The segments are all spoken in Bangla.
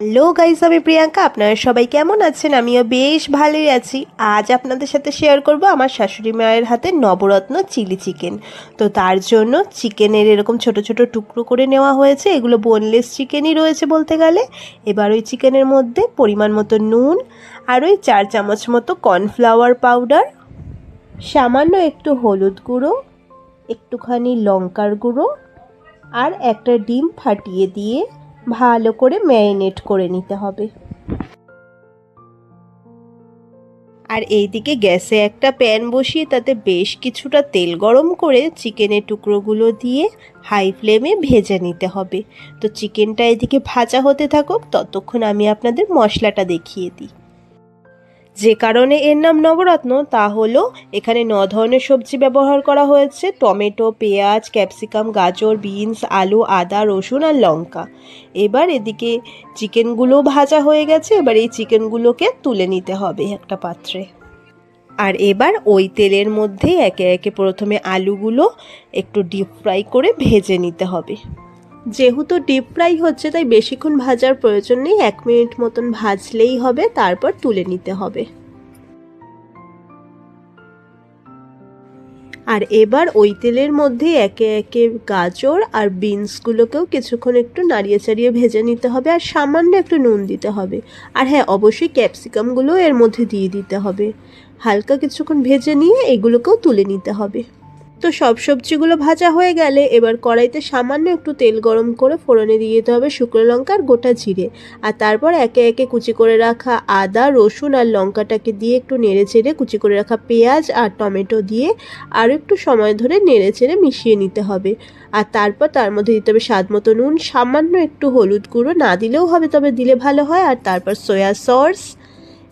হ্যালো গাইস, আমি প্রিয়াঙ্কা। আপনারা সবাই কেমন আছেন? আমিও বেশ ভালোই আছি। আজ আপনাদের সাথে শেয়ার করব আমার শাশুড়ি মায়ের হাতে নবরত্ন চিলি চিকেন তো তার জন্য চিকেনের এরকম ছোট ছোট টুকরো করে নেওয়া হয়েছে। এগুলো বোনলেস চিকেনই রয়েছে বলতে গেলে। এবার ওই চিকেনের মধ্যে পরিমাণ মতো নুন আর ওই চার চামচ মতো কর্নফ্লাওয়ার পাউডার সামান্য একটু হলুদ গুঁড়ো, একটুখানি লঙ্কার গুঁড়ো আর একটা ডিম ফাটিয়ে দিয়ে ভালো করে ম্যারিনেট করে নিতে হবে। আর এইদিকে গ্যাসে একটা প্যান বসিয়ে তাতে বেশ কিছুটা তেল গরম করে চিকেনের টুকরোগুলো দিয়ে হাই ফ্লেমে ভেজে নিতে হবে। তো চিকেনটা এদিকে ভাজা হতে থাকুক, ততক্ষণ আমি আপনাদের মশলাটা দেখিয়ে দিই। যে কারণে এর নাম নবরত্ন, তা হলো এখানে ন ধরনের সবজি ব্যবহার করা হয়েছে। টমেটো, পেঁয়াজ, ক্যাপসিকাম, গাজর, বিনস, আলু, আদা, রসুন আর লঙ্কা। এবার এদিকে চিকেনগুলো ভাজা হয়ে গেছে। এবার এই চিকেনগুলোকে তুলে নিতে হবে একটা পাত্রে। আর এবার ওই তেলের মধ্যে একে একে প্রথমে আলুগুলো একটু ডিপ ফ্রাই করে ভেজে নিতে হবে। যেহেতু ডিপ ফ্রাই হচ্ছে, তাই বেশিক্ষণ ভাজার প্রয়োজন নেই। এক মিনিট মতন ভাজলেই হবে, তারপর তুলে নিতে হবে। আর এবার ওই তেলের মধ্যে একে একে গাজর আর বিনসগুলোকেও কিছুক্ষণ একটু নাড়িয়ে চাড়িয়ে ভেজে নিতে হবে, আর সামান্য একটু নুন দিতে হবে। আর হ্যাঁ অবশ্যই ক্যাপসিকামগুলো এর মধ্যে দিয়ে দিতে হবে। হালকা কিছুক্ষণ ভেজে নিয়ে এগুলোকেও তুলে নিতে হবে। তো সব সবজিগুলো ভাজা হয়ে গেলে এবার কড়াইতে সামান্য একটু তেল গরম করে ফোড়নে দিয়ে দিতে হবে শুকনো লঙ্কা আর গোটা জিরে। আর তারপর একে একে কুচি করে রাখা আদা, রসুন আর লঙ্কাটাকে দিয়ে একটু নেড়ে চেড়ে কুচি করে রাখা পেঁয়াজ আর টমেটো দিয়ে আরও একটু সময় ধরে নেড়ে চেড়ে মিশিয়ে নিতে হবে। আর তারপর তার মধ্যে দিতে হবে স্বাদ মতো নুন, সামান্য একটু হলুদ গুঁড়ো, না দিলেও হবে তবে দিলে ভালো হয়। আর তারপর সয়া সস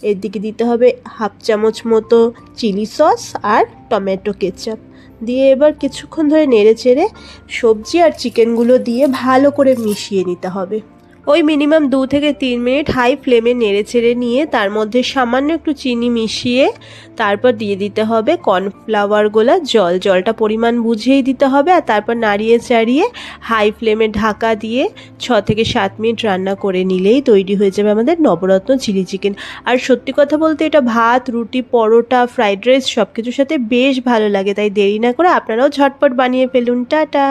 এর দিকে দিতে হবে হাফ চামচ মতো চিলি সস আর টমেটো কেচাপ। দিয়ে এবার কিছুক্ষণ ধরে নেড়ে চেড়ে সবজি আর চিকেনগুলো দিয়ে ভালো করে মিশিয়ে নিতে হবে। ওই মিনিমাম দু থেকে তিন মিনিট হাই ফ্লেমে নেড়ে চেড়ে নিয়ে তার মধ্যে সামান্য একটু চিনি মিশিয়ে তারপর দিয়ে দিতে হবে কর্নফ্লাওয়ার গোলা জল। জলটা পরিমাণ বুঝিয়েই দিতে হবে আর তারপর নাড়িয়ে চাড়িয়ে হাই ফ্লেমে ঢাকা দিয়ে ছ থেকে সাত মিনিট রান্না করে নিলেই তৈরি হয়ে যাবে আমাদের নবরত্ন চিলি চিকেন। আর সত্যি কথা বলতে এটা ভাত, রুটি, পরোটা, ফ্রাইড রাইস সব কিছুর সাথে বেশ ভালো লাগে, তাই দেরি না করে আপনারাও ঝটপট বানিয়ে ফেলুন। টাটা!